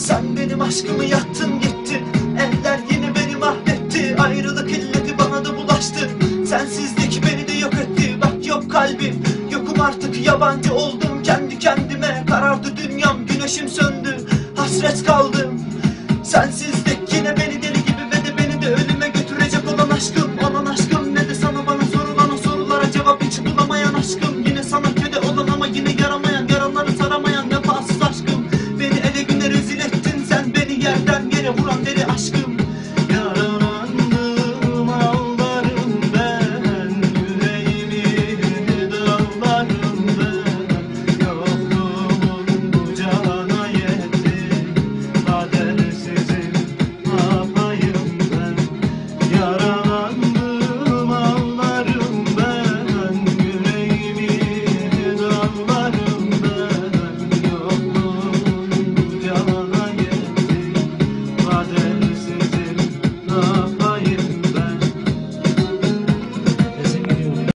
Sen benim aşkımı yattın gitti. Eller yine beni mahvetti. Ayrılık illeti bana da bulaştı. Sensizlik beni de yok etti. Bak yok kalbim. Yokum artık. Yabancı oldum kendi kendime. Karardı dünyam. Güneşim söndü. Hasret kaldım. Sensizlik yine beni deli gibi Ve de beni de ölüme götürecek olan aşkım. Olan aşkım ne de sana bana sorulan o sorulara cevap hiç bulamam